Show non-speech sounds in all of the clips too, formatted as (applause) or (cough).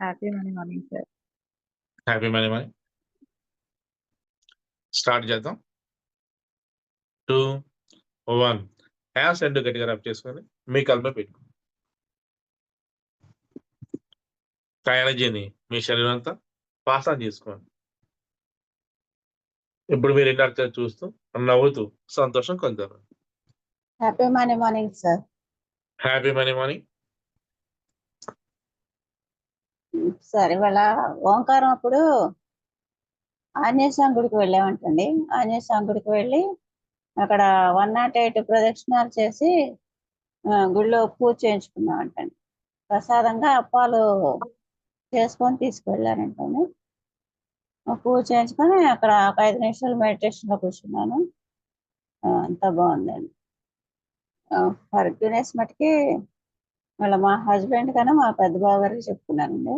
Happy money morning sir happy money money start చేద్దాం. Two one hands రెండు గట్టిగా rub చేసుకొని మీ కల్ప పెట్టుకో. ఎనర్జీని మీ శరీరం అంతా పాస్ ఆన్ చేసుకోండి. ఇప్పుడు మీరు ఇంటర్ చూస్తూ నవ్వుతూ సంతోషం కొందరు happy money morning sir happy money money sir ఇవాళ ఓంకారం అప్పుడు ఆంజనేయ స్వామి గుడికి వెళ్ళామంటండి. ఆంజనేయ స్వామి గుడికి వెళ్ళి అక్కడ వన్ నాట్ ఎయిట్ ప్రదక్షిణాలు చేసి గుడిలో పూజ చేయించుకున్నామంటండి. ప్రసాదంగా అప్పాలు చేసుకొని తీసుకువెళ్ళానంటండి పూజ చేయించుకొని అక్కడ ఒక ఐదు నిమిషాలు మెడిటేషన్లో కూర్చున్నాను. అంత అంతా బాగుందండి. ఫర్గ్యూనెస్ మటుకి వాళ్ళ మా హస్బెండ్ కన్నా మా పెద్ద బాబు గారికి చెప్పుకున్నానండి.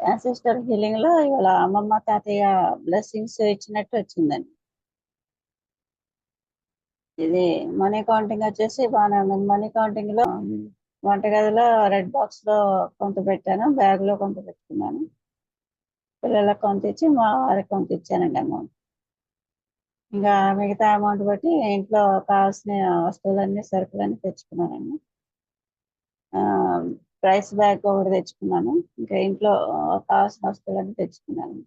యాన్సిస్టర్ హీలింగ్లో ఇవాళ అమ్మమ్మ తాతయ్య బ్లెస్సింగ్స్ ఇచ్చినట్టు వచ్చిందండి. ఇది మనీ కౌంటింగ్ వచ్చేసి బాగానే ఉంది మనీ కౌంటింగ్లో వంటగదిలో రెడ్ బాక్స్లో కొంత పెట్టాను బ్యాగ్లో కొంత పెట్టుకున్నాను. పిల్లలకు కొంత ఇచ్చి మా వారికి కొంత ఇచ్చానండి అమౌంట్. ఇంకా మిగతా అమౌంట్ బట్టి ఇంట్లో కావాల్సిన వస్తువులన్నీ సరుకులన్నీ తెచ్చుకున్నానండి. ఆ, రైస్ బ్యాగ్ ఒకటి తెచ్చుకున్నాను. ఇంకా ఇంట్లో కావాల్సిన వస్తువులన్నీ తెచ్చుకున్నాను.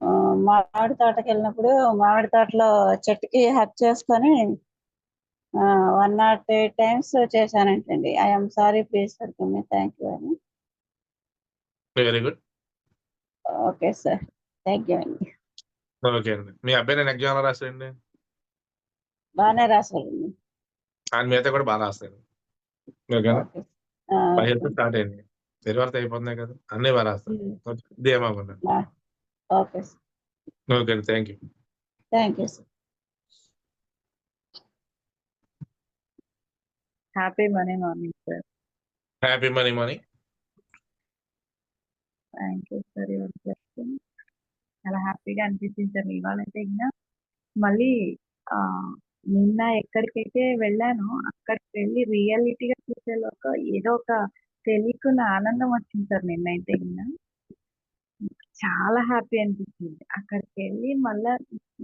ఆ, మామిడి తోటకి వెళ్ళినప్పుడు మామిడి తోటలో చెట్టుకి హక్ చేసుకొని one not eight times చేశానంటండి. I'm sorry please for me thank you అని very good okay sir thank you అండి ఓకే అండి. మీ అబ్బాయి నేను ఎగ్జామ్ రాసాడండి బాగానే రాశారండి ఆయన మిగతా కూడా బాగా రాస్తాడు ఓకేనా? పదిహేను స్టార్ట్ అయింది. తెలివర్త అయిపోతున్నాయి కదా? అన్నీ బాగా okay. ధీమాకుండా okay thank you. Thank you sir. Happy money morning sir. Happy money money thank you sir your blessing చాలా హ్యాపీగా అనిపించింది సార్. ఇవాళ అయితే ఇంకా మళ్ళీ ఆ, నిన్న ఎక్కడికైతే వెళ్ళానో అక్కడికి వెళ్ళి రియాలిటీగా చూసేలోగా ఏదో ఒక తెలియకున్న ఆనందం వచ్చింది సార్ నిన్నైతే ఇంకా చాలా హ్యాపీ అనిపించింది. అక్కడికి వెళ్ళి మళ్ళా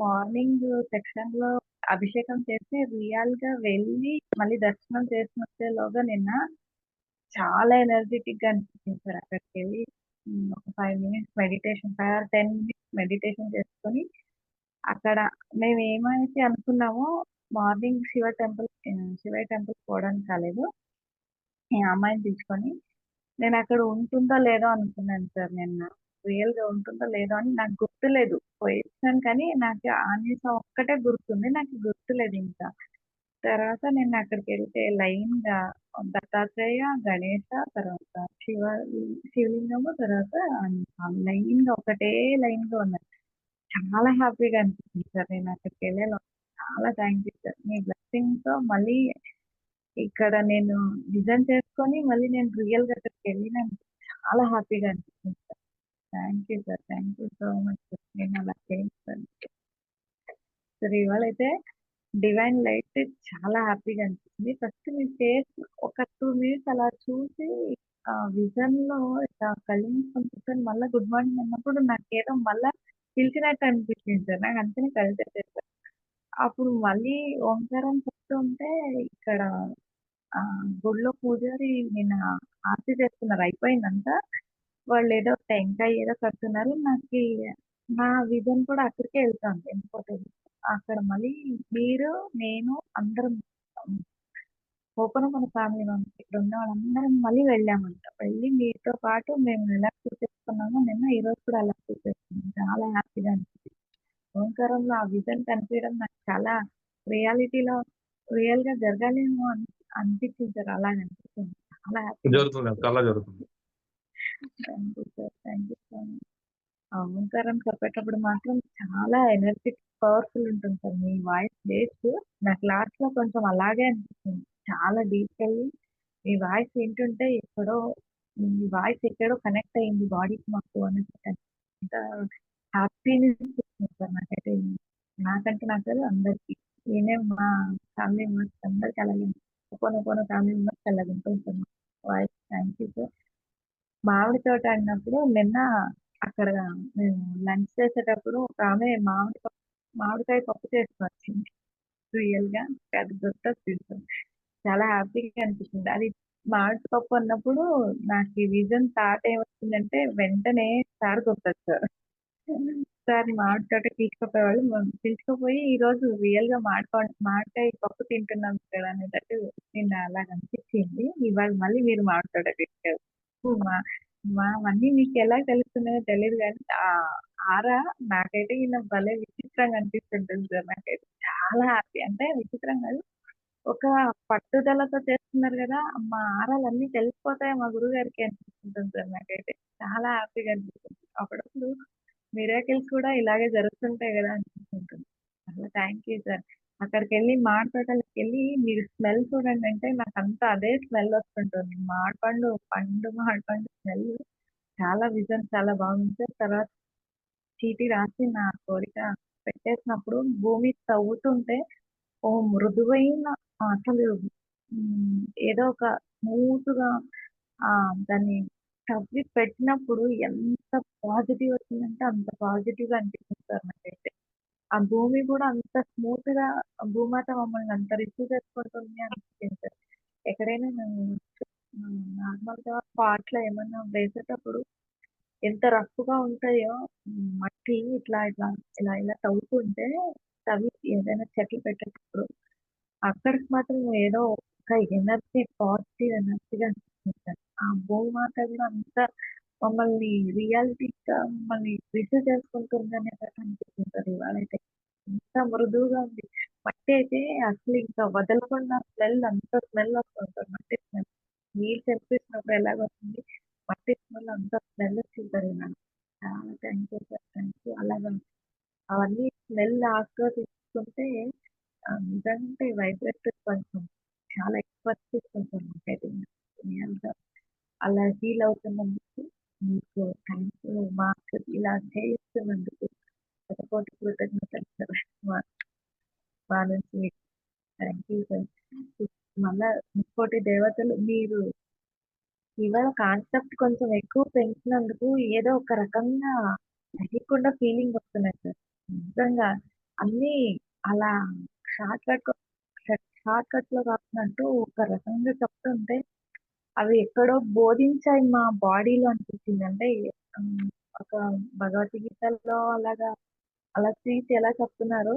మార్నింగ్ సెక్షన్లో అభిషేకం చేసి రియల్గా వెళ్ళి మళ్ళీ దర్శనం చేసి వచ్చేలోగా నిన్న చాలా ఎనర్జెటిక్గా అనిపించింది సార్. అక్కడికి వెళ్ళి ఒక five minutes meditation five or ten minutes meditation చేసుకొని అక్కడ మేము ఏమైతే అనుకున్నామో morning Shiva temple Shiva temple పోవడానికి కాలేదు ఈ అమ్మాయిని తీసుకొని నేను అక్కడ ఉంటుందో లేదో అనుకున్నాను సార్ నిన్న రియల్గా ఉంటుందో లేదో అని నాకు గుర్తులేదు. పోయిస్తాను కానీ నాకు ఆంజనేయ ఒక్కటే గుర్తుంది నాకు గుర్తులేదు ఇంకా. తర్వాత నేను అక్కడికి వెళ్తే లైన్గా దత్తాత్రేయ గణేష తర్వాత శివ శివలింగము తర్వాత లైన్గా ఒకటే లైన్గా ఉన్నాయి. చాలా హ్యాపీగా అనిపించింది సార్. నేను అక్కడికి వెళ్ళే చాలా థ్యాంక్ యూ సార్. మీ బ్లెస్సింగ్తో మళ్ళీ ఇక్కడ నేను డిజైన్ చేసుకొని మళ్ళీ నేను రియల్గా అక్కడికి వెళ్ళినాను చాలా హ్యాపీగా అనిపించింది sir. Thank you sir. Thank you so much sir. నేను అలా చేస్తాను సార్ ఇవాళైతే అయితే డివైన్ లైట్ చాలా హ్యాపీగా అనిపించింది. ఫస్ట్ మీ ఫేస్ ఒక టూ మినిట్స్ అలా చూసి ఆ విజన్లో ఇట్లా కళ్ళు మూసుకొని మళ్ళీ గుడ్ మార్నింగ్ అన్నప్పుడు నాకు ఏదో మళ్ళా పిలిచినట్టు అనిపించింది సార్. నాకు అంతనే కలిసే తెచ్చేసారు అప్పుడు మళ్ళీ ఓంకారం చెప్తుంటే ఇక్కడ ఆ గుడిలో పూజారి నిన్న ఆర్తి చేస్తున్నారు అయిపోయిందంతా. వాళ్ళు ఏదో టెంకాయ ఏదో కడుతున్నారు. నాకు నా విజన్ కూడా అక్కడికే వెళ్తాను. ఎందుకంటే అక్కడ మళ్ళీ మీరు నేను అందరం ఓపెన్ మన ఫ్యామిలీ మెంబర్స్ ఇక్కడ ఉన్న వాళ్ళందరం మళ్ళీ వెళ్ళామంట. వెళ్ళి మీతో పాటు మేము ఎలా పూజ చేసుకున్నామో నిన్న ఈ రోజు కూడా అలా చేసుకున్నాం చాలా హ్యాపీగా అనిపించింది. ఓంకారంలో ఆ విజన్ కనిపించడం నాకు చాలా రియాలిటీలో రియల్గా జరగాలేమో అని అనిపించింది సార్. అలా అనిపించింది. చాలా హ్యాపీ జరుగుతుంది చాలా జరుగుతుంది. Thank you sir thank you so much ఓంకారం చెప్పేటప్పుడు మాత్రం చాలా ఎనర్జెటిక్ పవర్ఫుల్ ఉంటుంది సార్. మీ వాయిస్ బేస్ నాకు లాస్ట్లో కొంచెం అలాగే అనిపిస్తుంది చాలా డీప్ వెళ్ళి మీ వాయిస్ వింటుంటే ఎక్కడో మీ వాయిస్ ఎక్కడో కనెక్ట్ అయింది బాడీకి మాకు అనేది అంత హ్యాపీనెస్ సార్ నాకైతే. నాకంటే నాకు కాదు అందరికి. నేనే మా ఫ్యామిలీ మెంబర్స్ అందరికి అలాగే అనిపిస్తుంది. పోను పోను ఫ్యామిలీ మెంబర్స్ వెళ్ళగలుగుతున్నాం వాయిస్ థ్యాంక్ యూ సార్. మామిడి తోట అన్నప్పుడు నిన్న అక్కడ మేము లంచ్ చేసేటప్పుడు ఒక ఆమె మామిడి పప్పు మామిడికాయ పప్పు చేసుకుని వచ్చింది. రియల్గా అది గుర్తొచ్చింది చాలా హ్యాపీగా అనిపిస్తుంది. అది మామిడి పప్పు అన్నప్పుడు నాకు ఈ విజన్ థాట్ ఏమొచ్చిందంటే వెంటనే సార్ గుర్తొచ్చారు సార్. సార్ తోట తీసుకుపోయేవాళ్ళు మనం తీసుకుపోయి ఈ రోజు రియల్గా మాట్లా పండు మామిడికాయ పప్పు తింటున్నాం కదా అనేటట్టు నిన్న అలాగ అనిపించింది. ఇవాళ మళ్ళీ మీరు మాట్లాడే తోట మా మావన్నీ మీకు ఎలా తెలుస్తున్నాయో తెలియదు కానీ ఆ ఆరా నాకైతే ఈయన భలే విచిత్రంగా అనిపిస్తుంటుంది సార్. నాకైతే చాలా హ్యాపీ. అంటే విచిత్రం కాదు ఒక పట్టుదలతో చేస్తున్నారు కదా మా ఆరాలన్నీ తెలిసిపోతాయి మా గురువు గారికి అనిపిస్తుంటుంది సార్ నాకైతే. చాలా హ్యాపీగా అనిపిస్తుంది. అప్పుడప్పుడు మిరాకిల్స్ కూడా ఇలాగే జరుగుతుంటాయి కదా అనిపిస్తుంటుంది. అసలు థ్యాంక్ యూ సార్ అక్కడికి వెళ్ళి మామిడి వెళ్ళి మీరు స్మెల్ చూడండి అంటే నాకు అంతా అదే స్మెల్ వస్తుంటుంది. మాడిపండు పండు మాడిపండు స్మెల్ చాలా విజన్ చాలా బాగుంది సార్ తర్వాత చీటీ రాసి నా కోరిక పెట్టేసినప్పుడు భూమి తవ్వుతుంటే ఓ మృదువైన అసలు ఏదో ఒక స్మూత్గా ఆ దాన్ని తవ్వి పెట్టినప్పుడు ఎంత పాజిటివ్ వచ్చిందంటే అంత పాజిటివ్గా అనిపిస్తుంది సార్ నాకైతే. ఆ భూమి కూడా అంత స్మూత్గా భూమాత మమ్మల్ని అంత రిసీవ్ చేసుకుంటుంది అనిపించింది. సార్ ఎక్కడైనా మేము నార్మల్గా పాట్లో ఏమన్నా వేసేటప్పుడు ఎంత రఫ్గా ఉంటాయో మట్టి ఇట్లా ఇట్లా ఇలా ఇలా తవ్వుతుంటే అవి ఏదైనా చెట్లు పెట్టేటప్పుడు అక్కడికి మాత్రం ఏదో ఒక ఎనర్జీ పాజిటివ్ ఎనర్జీగా అనిపిస్తుంది ఆ భూమాత కూడా అంత మమ్మల్ని రియాలిటీగా మమ్మల్ని రిసీవ్ చేసుకుంటుంది అనేటట్టు అనిపిస్తుంది ఎంత మృదువుగా ఉంది. మట్టి అయితే అసలు ఇంకా వదలకుండా స్మెల్ అంత స్మెల్ వస్తుంది మట్టి స్మెల్. నీళ్ళు తెప్పించినప్పుడు ఎలాగ వస్తుంది. మట్టి స్మెల్ అంత స్మెల్ వచ్చింటారు నాకు చాలా thank you sir. Thank you అలాగే అవన్నీ స్మెల్ ఆస్వాదిస్తుంటే తీసుకుంటే నిజంగా వైబ్రేట్ కొంచెం చాలా ఎక్కువ కొంచెం నాకైతే రియల్ అలా ఫీల్ అవుతున్నందుకు మీకు థ్యాంక్ యూ మాకు ఇలా చేయిస్తున్నందుకు శతకోటి కృతజ్ఞతలు. సార్ మా మా నుంచి మీకు థ్యాంక్ యూ సార్ మళ్ళా ఇంకోటి దేవతలు మీరు ఇవాళ కాన్సెప్ట్ కొంచెం ఎక్కువ పెంచినందుకు ఏదో ఒక రకంగా తెలియకుండా ఫీలింగ్ వస్తున్నాయి సార్ నిజంగా అన్ని అలా షార్ట్ కట్ షార్ట్ కట్లో కాకున్నట్టు ఒక రకంగా చెప్తుంటే అవి ఎక్కడో బోధించాయి మా బాడీలో అనిపించింది. అంటే ఉమ్, ఒక భగవద్గీతలో అలాగా అలా తీసి ఎలా చెప్తున్నారో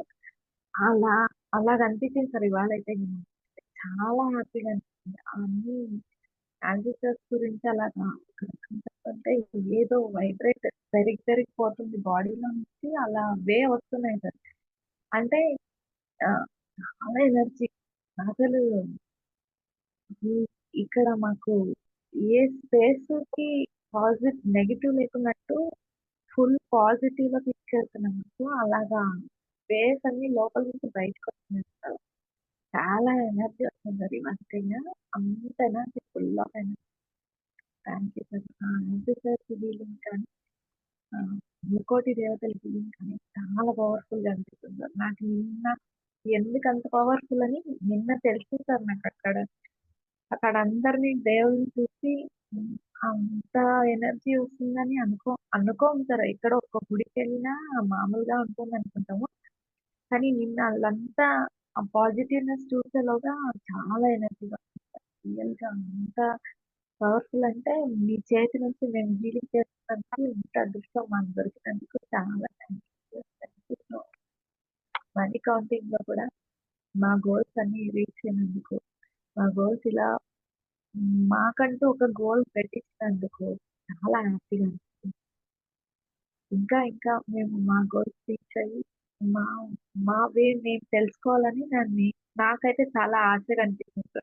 అలా అలాగ అనిపించింది సార్ ఇవాళ అయితే చాలా హ్యాపీగా అనిపించింది. అన్ని యాన్సిస్టర్స్ గురించి అలాగా ఒక రకంగా చెప్తుంటే ఏదో వైబ్రేట్ పెరిగి పెరిగిపోతుంది బాడీలో నుంచి అలా వే వస్తున్నాయి సార్. అంటే చాలా ఎనర్జీ. అసలు ఇక్కడ మాకు ఏ స్పేస్కి పాజిటివ్ నెగిటివ్ లేకున్నట్టు ఫుల్ పాజిటివ్గా తీసుకెళ్తున్నాము అలాగా స్పేస్ అన్ని లోపల నుంచి బయటకు వస్తున్నాయి సార్. చాలా ఎనర్జీ వస్తుంది సార్. మంచిగా అంత energy full of energy. Thank you sir. Sir. Feeling కానీ దేవతల ఫీలింగ్ కానీ చాలా పవర్ఫుల్గా అనిపిస్తుంది. నాకు నిన్న ఎందుకు అంత పవర్ఫుల్ అని నిన్న తెలుసు సార్ నాకు అక్కడ. అక్కడ అందరినీ దేవుడిని చూసి అంత ఎనర్జీ వస్తుందని అనుకో అనుకోము సార్ ఇక్కడ ఒక గుడికి వెళ్ళినా మామూలుగా ఉంటుంది అనుకుంటాము. కానీ నిన్న వాళ్ళంతా ఆ పాజిటివ్నెస్ చూసేలోగా చాలా ఎనర్జీగా రియల్గా అంత పవర్ఫుల్ అంటే మీ చేతి నుంచి మేము హీలింగ్ చేస్తున్నందుకు ఇంత అదృష్టం మాకు దొరికినందుకు చాలా మనీ కౌంటింగ్లో కూడా మా గోల్స్ అన్ని రీచ్ అయినందుకు మా గోల్స్ ఇలా మాకంటూ ఒక గోల్ పెట్టించినందుకు చాలా హ్యాపీగా అనిపిస్తుంది. ఇంకా ఇంకా మేము మా గోల్స్ రీచ్ అయ్యి మా మా వే మేము తెలుసుకోవాలని దాన్ని నాకైతే చాలా ఆశగా అనిపిస్తుంది.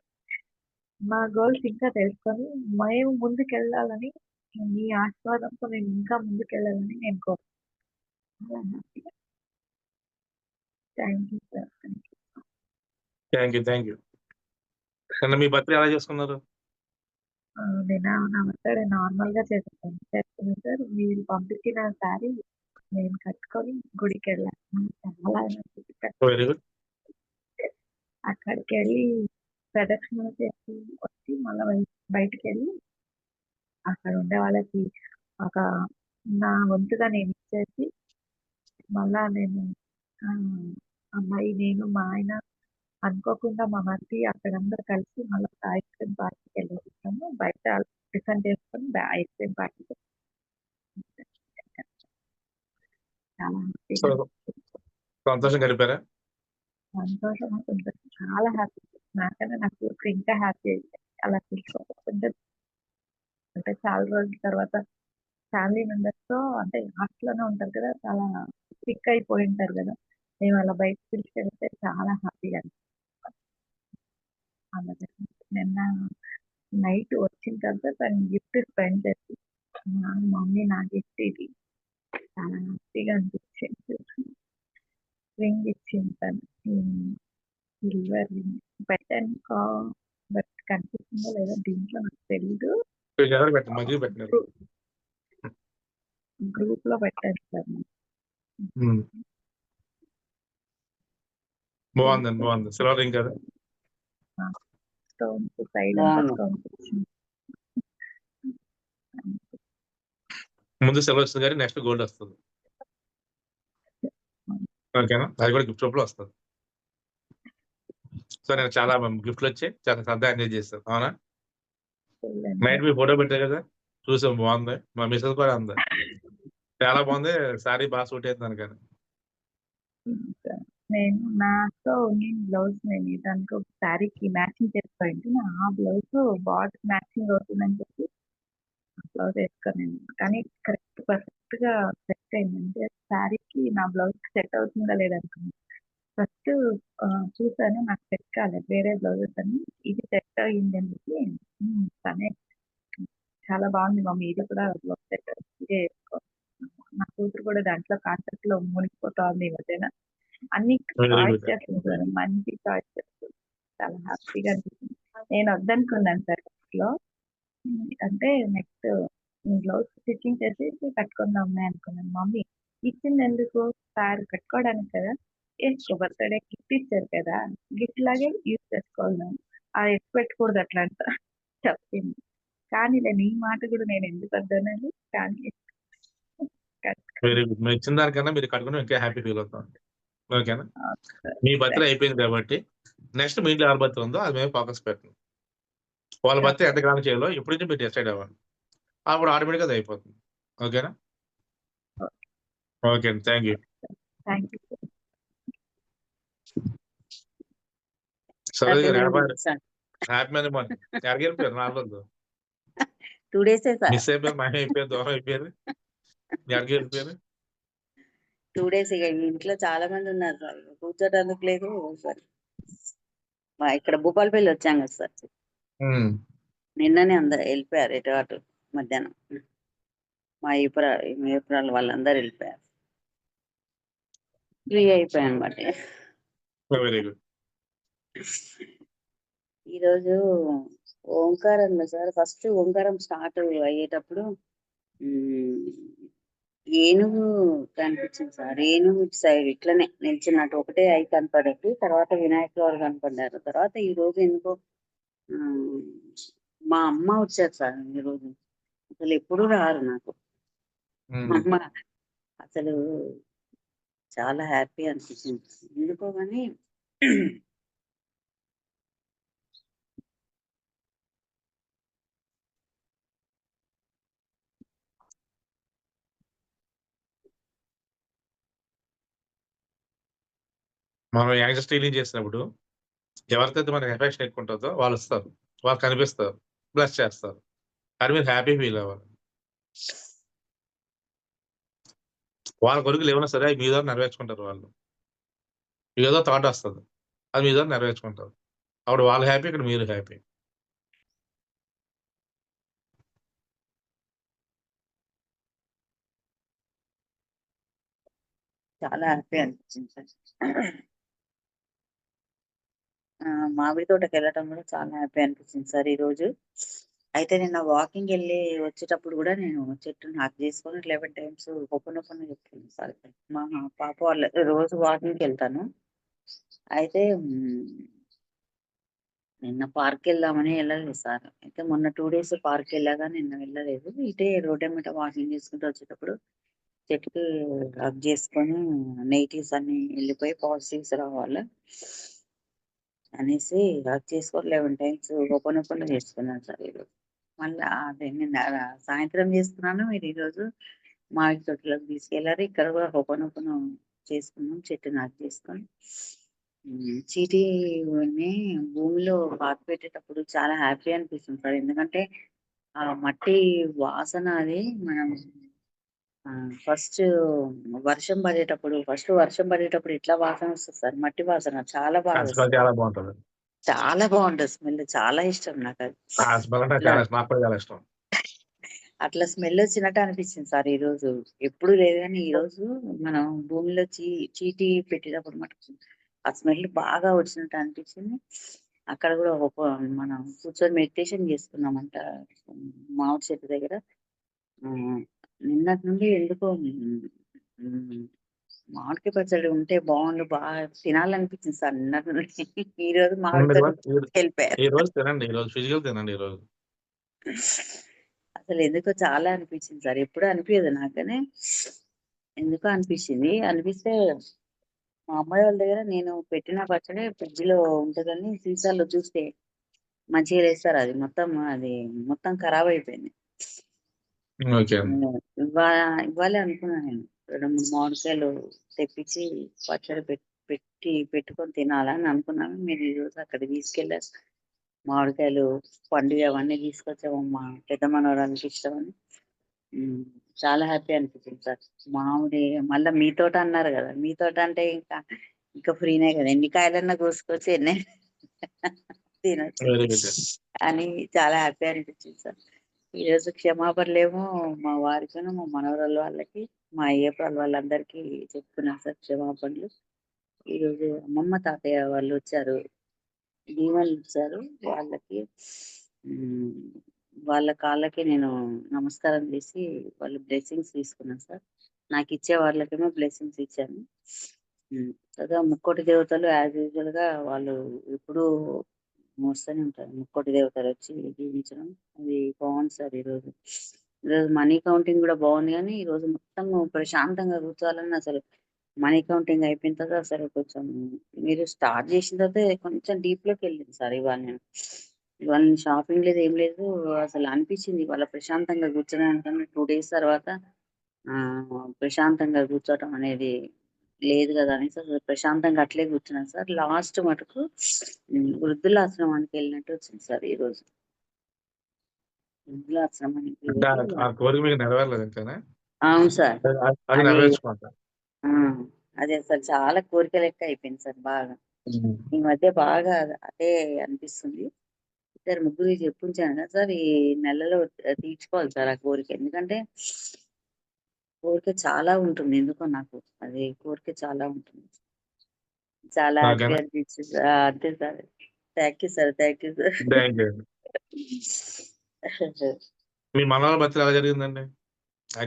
మా గోల్స్ ఇంకా తెలుసుకొని మేము ముందుకెళ్ళాలని మీ ఆశీర్వాదంతో మేము ఇంకా ముందుకు వెళ్ళాలని నేను కోరుకుంటున్నాను. Thank you sir. Thank you. Thank you thank you. నిన్న మీ బర్త్డే ఎలా చేసుకున్నారు? ఆ, నేను నా బర్త్డే నార్మల్గా చేస్తాను సార్ మీరు పంపించిన శారీ నేను కట్టుకొని గుడికి వెళ్ళాను చాలా వెరీ గుడ్. అక్కడికి వెళ్ళి ప్రదక్షిణలు చేసి వచ్చి మళ్ళీ బయటికి వెళ్ళి అక్కడ ఉండే వాళ్ళకి ఒక నా వంతుగా నేను ఇచ్చేసి మళ్ళా నేను అమ్మాయి నేను మా ఆయన అనుకోకుండా మా మరిది అక్కడందరూ కలిసి మళ్ళీ ఐస్ క్రీమ్ పార్టీకి వెళ్ళొచ్చాము బయట టిఫిన్ చేసుకొని ఐస్ క్రీమ్ పార్టీకి చాలా సంతోషం గడిపారా? సంతోషం ఉంటుంది చాలా హ్యాపీ. నాకన్నా నాకు ఇంకా హ్యాపీ అలా తీసుకోకుండా అంటే చాలా రోజుల తర్వాత ఫ్యామిలీ మెంబర్స్తో అంటే హాస్టల్లోనే ఉంటారు కదా చాలా సిక్ అయిపోయి ఉంటారు కదా. మేము అలా బయటకు పిలిచికెళ్తే చాలా హ్యాపీగా అలాగే నిన్న నైట్ వచ్చిన తర్వాత తను గిఫ్ట్ స్పెండ్ చేసి "మా మమ్మీ నా గిఫ్ట్ ఇది. చాలా హ్యాపీగా అనిపించింది. రింగ్ ఇచ్చింది తను. సిల్వర్ రింగ్ పెట్టాను. బట్ కనిపిస్తుందో లేదో దీంట్లో నాకు తెలీదు. ఎవరు పెట్టండి పెట్టినారు గ్రూప్లో సార్. ఉమ్. బాగుందండి బాగుంది. సిల్వర్ రింగ్ కదా స్టోన్స్ సైడ్ బాగుంది. స్టోన్స్ వచ్చింది. ముందు సిల్వర్ వస్తుంది కానీ నెక్స్ట్ గోల్డ్ వస్తుంది. ఓకేనా? అది కూడా గిఫ్ట్ రూపంలో వస్తుంది. సో నేను చాలా గిఫ్ట్లు వచ్చి చాలా సరదా ఎంజాయ్ చేస్తాను అవునా? నైట్ మీ ఫోటో పెట్టారు కదా? చూసాం బాగుంది. మా మిస్సెస్ కూడా అంది చాలా బాగుంది. సారీ బాగా సూట్ అవుతుంది కానీ నేను నాతో నేను బ్లౌజ్ నేను దానికి ఒక శారీకి మ్యాచింగ్ చేసుకోండి ఆ బ్లౌజ్ బార్డర్ మ్యాచింగ్ అవుతుందని చెప్పి బ్లౌజ్ వేసుకున్నాను. కానీ కరెక్ట్ పర్ఫెక్ట్గా సెట్ అయిందంటే శారీకి నా బ్లౌజ్ సెట్ అవుతుందా లేదనుకున్నాను ఫస్ట్ చూసాను. నాకు సెట్ కాలేదు. వేరే బ్లౌజెస్ అన్ని ఇది సెట్ అయ్యింది అని చెప్పి "ఉమ్, తనే చాలా బాగుంది మమ్మీ ఇది కూడా సెట్ ఇదే నా కూతురు కూడా దాంట్లో కాన్సెప్ట్లో మునిగిపోతా ఉంది ఈ మధ్యన. అన్ని చాయిస్. చేస్తున్నారు. మంచి చాయిస్ చేస్తున్నారు. చాలా హ్యాపీగా అనిపిస్తుంది. నేను వద్దనుకున్నాను సార్లో అంటే నెక్స్ట్ బ్లౌజ్ స్టిచ్చింగ్ చేసి కట్టుకుందాం అమ్మాయి అనుకున్నాను. మమ్మీ ఇచ్చింది ఎందుకు సార్ కట్టుకోవడానికి కదా. ఏ బర్త్డే గిఫ్ట్ ఇచ్చారు కదా. గిఫ్ట్ లాగే యూజ్ చేసుకోవాలి అది ఎక్స్ పెట్టకూడదు అట్లా అంట చెప్పింది. కానీ ఇలా నీ మాట కూడా నేను ఎందుకు వద్దనని కానీ గుడ్ మీరు ఇచ్చిన దానికన్నా మీరు కట్టుకుని ఇంకా హ్యాపీ ఫీల్ అవుతాం. ఓకేనా? మీ బర్త్డే అయిపోయింది కాబట్టి నెక్స్ట్ మీ ఇంట్లో ఎవరి బర్త్డే ఉందో అది మేము ఫోకస్ పెట్టండి వాళ్ళ బర్త్డే ఎంత గ్రాండ్ చేయాలో ఇప్పుడు నుంచి మీరు డిసైడ్ అవ్వండి. అప్పుడు ఆటోమేటిక్గా అది అయిపోతుంది. ఓకేనా? ఓకే. అండి. Thank you. థ్యాంక్ యూ సరే గారు హ్యాపీ మ్యాన్ మన ఎక్కడికి వెళ్ళిపోయారు నాలుగు రోజులు టూ డేసే సార్ మిస్ అయిపోయారు మా అయిపోయారు దూరం అయిపోయారు ఎక్కడికి వెళ్ళిపోయారు టూ డేస్ ఇక ఇంట్లో చాలా మంది ఉన్నారు సార్ కూర్చోడానికి లేదు సార్ ఇక్కడ భూపాలపల్లి వచ్చాం కదా సార్ ఉమ్. నిన్ననే అందరు వెళ్ళిపోయారు ఎటు అటు మధ్యాహ్నం. మా ఇపుర ఇపురాలు వాళ్ళందరూ వెళ్ళిపోయారు. ఫ్రీ అయిపోయాను అనమాట వెరీ గుడ్ ఈరోజు ఓంకారం సార్. ఫస్ట్ ఓంకారం స్టార్ట్ అయ్యేటప్పుడు ఏనుగు కనిపించింది సార్. ఏనుగు సైడ్ ఇట్లనే నిల్చున్నట్టు ఒకటే అయి కనపడట్టు తర్వాత వినాయకుల వారు కనపడ్డారు. తర్వాత ఈ రోజు ఎందుకో మా అమ్మ వచ్చారు సార్ ఈ రోజు. అసలు ఎప్పుడు రారు నాకు. మా అమ్మ అసలు చాలా హ్యాపీ అనిపించింది. ఎందుకో కానీ మనం యాంగ్జర్ స్టీలింగ్ చేసినప్పుడు ఎవరికైతే మనకి ఎఫెక్షన్ ఎక్కువ ఉంటుందో వాళ్ళు వస్తారు. వాళ్ళు కనిపిస్తారు. బ్లస్ చేస్తారు. అది మీరు హ్యాపీ ఫీల్ అవ్వాలి. వాళ్ళ కొడుకులు ఏమైనా సరే మీ ద్వారా నెరవేర్చుకుంటారు వాళ్ళు. ఏదో థాట్ వస్తుంది. అది మీ ద్వారా నెరవేర్చుకుంటారు. అప్పుడు వాళ్ళు హ్యాపీ ఇక్కడ మీరు హ్యాపీ చాలా హ్యాపీ అనిపించింది సార్. మామిడి తోటకి వెళ్ళటం కూడా చాలా హ్యాపీ అనిపించింది సార్ ఈ రోజు. అయితే నిన్న వాకింగ్ వెళ్ళి వచ్చేటప్పుడు కూడా నేను చెట్టుని హాక్ చేసుకొని లెవెన్ టైమ్స్ ఓపెన్ ఓపెన్ చెప్తాను సార్. మా పాప వాళ్ళ రోజు వాకింగ్కి వెళ్తాను. అయితే నిన్న పార్క్ వెళ్దామని వెళ్ళలేదు సార్. అయితే మొన్న టూ డేస్ పార్క్ వెళ్ళాగా నిన్న వెళ్ళలేదు. ఇటే రోడ్ మీద వాకింగ్ చేసుకుంటూ వచ్చేటప్పుడు చెట్టుకి హక్ చేసుకొని నెగిటివ్స్ అన్ని వెళ్ళిపోయి పాజిటివ్స్ రావాలి. అనేసి హగ్ చేసుకోరు లెవెన్ టైమ్స్ ఓపెన్ ఓపెన్ చేసుకున్నాను సార్ ఈరోజు. మళ్ళీ అదే నేను సాయంత్రం చేసుకున్నాను మీరు ఈరోజు మామిడి తోటలోకి తీసుకెళ్ళారు. ఇక్కడ కూడా ఓపెన్ ఓపెన్ చేసుకున్నాం చెట్టు నాకు చేసుకొని. చీటీని భూమిలో పాత పెట్టేటప్పుడు చాలా హ్యాపీ అనిపిస్తుంది సార్. ఎందుకంటే ఆ మట్టి వాసన అది మనం ఫస్ట్ వర్షం పడేటప్పుడు ఫస్ట్ వర్షం పడేటప్పుడు ఇట్లా వాసన వస్తుంది సార్ మట్టి వాసన చాలా బాగా వస్తుంది. చాలా బాగుంటది. చాలా బాగుంటుంది స్మెల్ చాలా ఇష్టం నాకు అది. ఆ స్మెల్ అంటే చాలా ఇష్టం. నాకు కూడా చాలా ఇష్టం. అట్లా స్మెల్ వచ్చినట్టు అనిపించింది సార్ ఈ రోజు ఎప్పుడు లేదు కానీ ఈ రోజు మనం భూమిలో చీ చీటీ పెట్టేటప్పుడు మటుకు ఆ స్మెల్ బాగా వచ్చినట్టు అనిపించింది. అక్కడ కూడా ఒక మనం కూర్చొని మెడిటేషన్ చేసుకున్నామంట మామిడి చెట్టు దగ్గర. నిన్నటి నుండి ఎందుకో మామిడికాయ పచ్చడి ఉంటే బాగుండు బాగా తినాలనిపించింది సార్ నిన్నటి నుండి. (laughs) ఈ రోజు మామిడి ఈ పచ్చడి రోజు- వెళ్ళిపోయారు. ఈ రోజు తినండి ఈ రోజు ఫిజికల్ తినండి ఈ రోజు. (laughs) అసలు ఎందుకో చాలా అనిపించింది సార్ ఎప్పుడు అనిపించదు నాకనే. ఎందుకో అనిపించింది. అనిపిస్తే మా అమ్మాయి వాళ్ళ దగ్గర నేను పెట్టిన పచ్చడి ఫ్రిడ్జ్లో ఉంటుందని సీసాలో చూస్తే మంచిగా వేస్తారు అది మొత్తం అది మొత్తం ఖరాబ్ అయిపోయింది. ఇవ్వాలి అనుకున్నాను నేను. రెండు మూడు మామిడికాయలు తెప్పించి పచ్చడి పెట్- పెట్టి పెట్టుకొని తినాలని అనుకున్నాను. మీరు ఈ రోజు అక్కడ తీసుకెళ్ళారు. మామిడికాయలు పండుగ అవన్నీ తీసుకొచ్చాము మా పెద్ద మనవరానికి ఇష్టమని. చాలా హ్యాపీ అనిపించింది సార్. మామిడి మళ్ళీ మీ తోట అన్నారు కదా. మీ తోట అంటే ఇంకా ఇంకా ఫ్రీనే కదా. ఎన్ని కాయలన్నా కోసుకొచ్చి ఎన్ని (laughs) తినొచ్చు అని చాలా హ్యాపీ అనిపించింది సార్. ఈరోజు క్షమాపణలేమో మా వారికను మా మనవరాల వాళ్ళకి మా అయ్యప్ప వాళ్ళందరికీ చెప్తున్నాను సార్ క్షమాపణలు. ఈరోజు అమ్మమ్మ తాతయ్య వాళ్ళు వచ్చారు. దీవెనలు ఇచ్చారు. వాళ్ళకి వాళ్ళ కాళ్ళకి నేను నమస్కారం చేసి వాళ్ళు బ్లెస్సింగ్స్ తీసుకున్నాను సార్. నాకు ఇచ్చే వాళ్ళకేమో బ్లెస్సింగ్స్ ఇచ్చాను. కదా ముక్కోటి దేవతలు యాజ్ యూజువల్గా వాళ్ళు ఎప్పుడు మోస్తూనే ఉంటారు. ముక్కోటి దేవతలు వచ్చి దీవించడం అది బాగుంది సార్ ఈరోజు. ఈరోజు మనీ కౌంటింగ్ కూడా బాగుంది కానీ ఈ రోజు మొత్తం ప్రశాంతంగా కూర్చోవాలని అసలు మనీ కౌంటింగ్ అయిపోయిన తర్వాత అసలు కొంచెం మీరు స్టార్ట్ చేసిన తర్వాత కొంచెం డీప్లోకి వెళ్ళింది సార్ ఇవాళ నేను. ఇవాళ షాపింగ్ లేదు ఏం లేదు అసలు అనిపించింది ఇవాళ ప్రశాంతంగా కూర్చోడానికి టూ డేస్ తర్వాత ఆ ప్రశాంతంగా కూర్చోవటం అనేది లేదు కదా అనేసి అసలు ప్రశాంతంగా అట్లే కూర్చున్నాను సార్. లాస్ట్ మటుకు వృద్ధుల ఆశ్రమానికి వెళ్ళినట్టు వచ్చింది సార్ ఈ రోజు. వృద్ధుల ఆశ్రమానికి అంటే ఆ- వెళ్ళి- ఆ కోరిక మీకు నెరవేరలేదు ఇంకానే అవును సార్. అది- అసలు చాలా కోరిక లెక్క అయిపోయింది సార్ బాగా. ఈ మధ్య బాగా అదే అనిపిస్తుంది. ఇద్దరు ముగ్గురు చెప్పుంచాను కదా సార్ ఈ నెలలో తీర్చుకోవాలి సార్ ఆ కోరిక. ఎందుకంటే కోరిక చాలా ఉంటుంది. ఎందుకో నాకు అది కోరిక చాలా ఉంటుంది. చాలా హ్యాపీ ఓకేనా? అనిపించింది ఆ, అంతే sir. Thank you sir. Thank you sir. You మీ మనవల బర్త్డే ఎలా జరిగిందండి?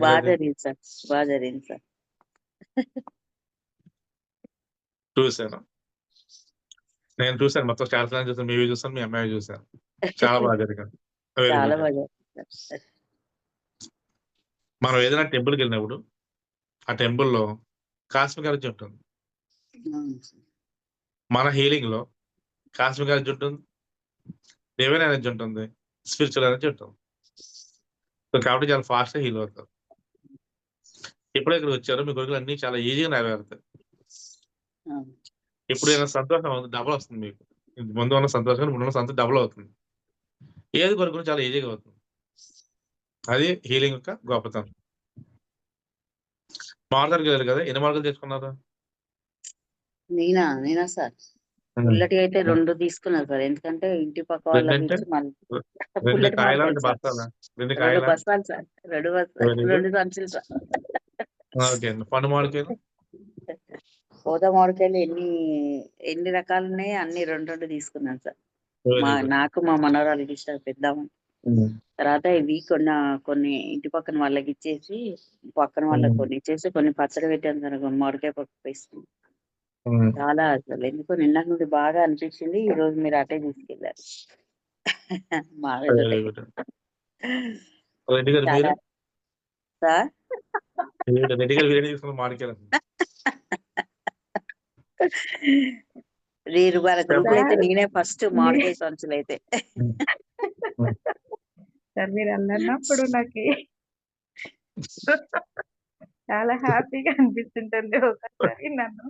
బాగా జరిగింది సార్. బాగా జరిగింది సార్. చూశాను. నేను చూశాను. మొత్తం స్టార్స్ చూసాను మీవి చూసాను మీ అమ్మాయి చూసాను చాలా బాగా జరిగింది. చాలా. బాగా జరిగింది సార్. మనం ఏదైనా టెంపుల్కి వెళ్ళినప్పుడు ఆ టెంపుల్లో కాస్మిక్ ఎనర్జీ ఉంటుంది. మన హీలింగ్లో కాస్మిక్ ఎనర్జీ ఉంటుంది. డివైన్ ఎనర్జీ ఉంటుంది. స్పిరిచువల్ ఎనర్జీ ఉంటుంది. సో కాబట్టి చాలా ఫాస్ట్గా హీల్ అవుతారు. ఎప్పుడో ఇక్కడ వచ్చారో మీ కొడుకులు అన్ని చాలా ఈజీగా నెరవేరుతాయి. ఎప్పుడైనా ఇప్పుడు ఏదైనా సంతోషం డబుల్ వస్తుంది మీకు. ముందు ఉన్న సంతోషం ఇప్పుడు ఉన్న సంతోషం డబుల్ అవుతుంది. ఏది కొరకు చాలా ఈజీగా అవుతుంది. అది హీలింగ్ యొక్క గొప్పతనం మార్గానికి వెళ్ళారు కదా ఎన్ని మార్గాలు తెచ్చుకున్నారు? నేనా? నేనా సార్? పుల్లటి అయితే రెండు తీసుకున్నారు సార్. ఎందుకంటే ఇంటి పక్క వాళ్ళ సార్. బస్తాలా? రెండు సార్ రెండు బస్తాలు Very good. రెండు. సంచులు సార్. ఓకే. అండి పండు మామిడికాయలు? పోత మామిడికాయలు ఎన్ని ఎన్ని రకాలు ఉన్నాయి అన్ని రెండు రెండు తీసుకున్నాను సార్. మా. నాకు మా మనవరాలకి ఇష్టం పెద్దామని తర్వాత ఇవి కొన్ని కొన్ని ఇంటి పక్కన వాళ్ళకి ఇచ్చేసి పక్కన వాళ్ళకి. కొన్ని ఇచ్చేసి కొన్ని పచ్చడి పెట్టాను కొన్ని మామిడికాయ పప్పు వేసుకుని. చాలా అసలు. ఎందుకో నిన్న నుండి బాగా అనిపించింది ఈ రోజు మీరు అటే (laughs) మీరు? వాళ్ళ గ్రూప్ అయితే నేనే ఫస్ట్ మామిడికాయ సంచులు అయితే సార్ మీరు అన్నప్పుడు నాకు చాలా హ్యాపీగా అనిపిస్తుంటుంది ఒకసారి నన్ను.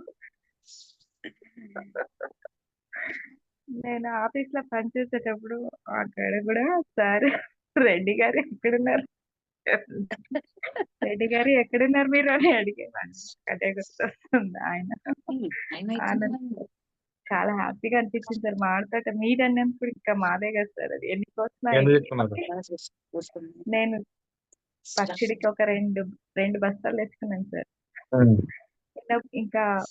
నేను ఆఫీస్లో పనిచేసేటప్పుడు అక్కడ కూడా సార్ రెడ్డి గారు ఎక్కడున్నారు? రెడ్డి గారు ఎక్కడున్నారు మీరు అని అడిగేవాడిని. అదే గుర్తొస్తుంది ఆయన. ఆనంద్ చాలా హ్యాపీగా అనిపించింది సార్. మీరు అన్నప్పుడు ఇంకా మాదే కదా సార్ అది. ఎన్ని తెచ్చుకున్నారు నేను పచ్చడికి ఒక రెండు రెండు బస్తాలు తెచ్చుకున్నాను సార్. ఇంకా-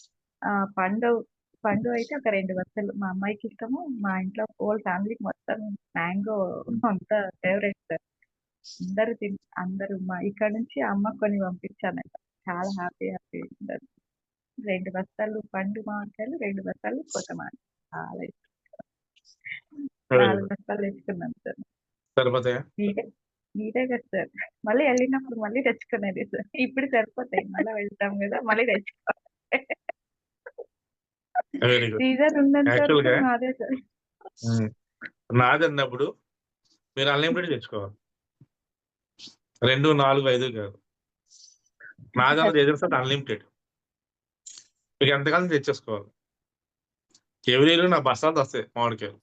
పండు పండు అయితే ఒక రెండు బస్తాలు. మా అమ్మాయికి ఇష్టము. మా ఇంట్లో హోల్ ఫ్యామిలీకి మొత్తం మ్యాంగో అంతా ఫేవరెట్ సార్. అందరూ తిన్ అందరూ మా ఇక్కడ నుంచి అమ్మ కొన్ని పంపించానంట చాలా హ్యాపీ హ్యాపీ ఉంటారు రెండు బస్తాలు పండు మామిడికాయలు రెండు బస్తాలు కొత్త మామిడి చాలా నాలుగు. బస్తాలు తెచ్చుకున్నాను సార్. సరిపోతాయా? మీరే కదా సార్. మళ్ళీ వెళ్ళినప్పుడు మళ్ళీ తెచ్చుకునేది సార్. ఇప్పుడు సరిపోతాయి. మళ్ళీ వెళ్తాం కదా మళ్ళీ తెచ్చుకోవాలి. సీజన్ గా- నాదే సార్. నాది అన్నప్పుడు మీరు అన్లిమిటెడ్ తెచ్చుకోవాలి. రెండు నాలుగు ఐదు కాదు. నాది అన్నది ఏదైనా సరే అన్లిమిటెడ్ మీకు ఎంతకాలం తెచ్చేసుకోవాలి ఎవ్రీ ఇయర్ నా బస్తాలు వస్తాయి మామిడికాయలు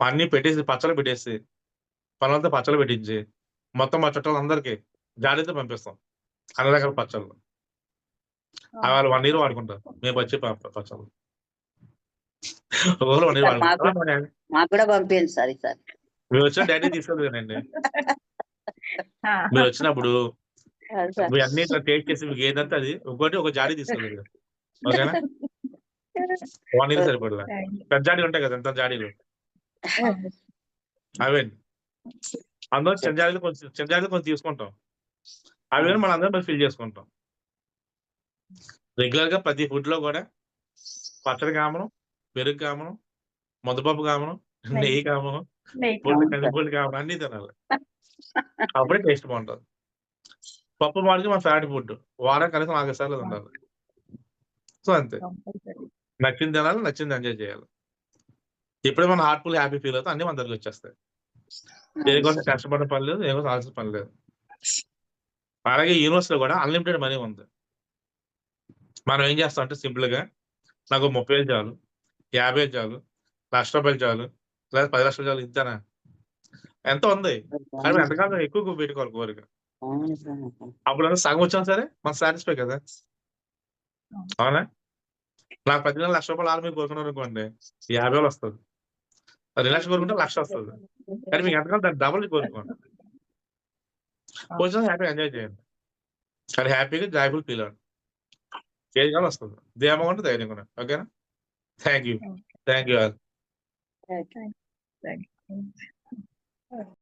అన్ని పెట్టేసి పచ్చళ్ళు పెట్టేసి పనులంతా పచ్చళ్ళు పెట్టించి మొత్తం మా చుట్టాలు అందరికి జాడీతో పంపిస్తాం అన్ని రకాల పచ్చళ్ళు అవి వాళ్ళు వన్ ఇయర్ వాడుకుంటారు మేము వచ్చి పచ్చళ్ళు వన్ ఇయర్ సార్, మాకు- వాడుకుంటాం మాకు కూడా పంపించండి సార్ ఈసారి మీరు వచ్చిన డాడీ తీసుకెళ్ళండి ఆ, మీరు వచ్చినప్పుడు అన్ని టేస్ట్ చేసి మీకు ఏదంటే అది ఒకటి ఒక జాడీ తీసుకెళ్ళదు ఓకేనా? (laughs) One year సరిపడలే. పెద్ద జాడీలు ఉంటాయి కదా ఎంత జాడీలు? (laughs) అవే అందులో చిన్న జాడీలు కొంచెం చిన్న జాడీలు కొంచెం తీసుకుంటాం. అవి మనం అందరం ఫిల్ చేసుకుంటాం. రెగ్యులర్గా ప్రతి ఫుడ్లో కూడా పచ్చడి కామనం పెరుగు కామనం ముద్దపప్పు కామనం నెయ్యి. కామనం నెయ్యి పొడి కావాలి కంది సార్. పొడి కామనం అన్ని తినాలి. అప్పుడే టేస్ట్ బాగుంటుంది. పప్పు మాడికి మన ఫేవరెట్ ఫుడ్. వారం కనీసం నాలుగు సార్లు ఉండాలి సో అంతే. నచ్చింది తినాలి నచ్చింది ఎంజాయ్ చేయాలి. ఎప్పుడే మన హార్ట్ఫుల్ హ్యాపీ ఫీల్ అవుతాం అన్ని మన దగ్గరికి వచ్చేస్తాయి. దేనికోసం కష్టపడిన పని లేదు దేనికోసం ఆల్సిన పని లేదు. అలాగే యూనివర్సిటీలో కూడా అన్లిమిటెడ్ మనీ ఉంది. మనం ఏం చేస్తాం అంటే సింపుల్గా నాకు ముప్పై వేలు చాలు యాభై వేలు చాలు లక్ష రూపాయలు చాలు లేదా పది లక్షలు చాలు ఇంతనా ఎంత ఉంది? కానీ ఎంతకాలం ఎక్కువ పెట్టుకోవాలి కోరిక. అప్పుడు సగం వచ్చాం సరే మనం సాటిస్ఫై కదా. అవునా నాకు ప్రతి నెల లక్ష రూపాయలు ఆరు మీరు కోరుకున్నారు అనుకోండి యాభై వేలు వస్తుంది రెండు లక్షలు కోరుకుంటే లక్ష వస్తుంది కానీ మీకు ఎంతకాలం దాన్ని డబుల్ కోరుకోండి కొంచెం హ్యాపీ ఎంజాయ్ చేయండి కానీ హ్యాపీగా జాయ్ఫుల్ ఫీల్ అవ్వండి ఏది కాలం వస్తుంది ధైర్యంగా ఉంటే ధైర్యంగా ఉండండి ఓకేనా thank you thank you all Thank you.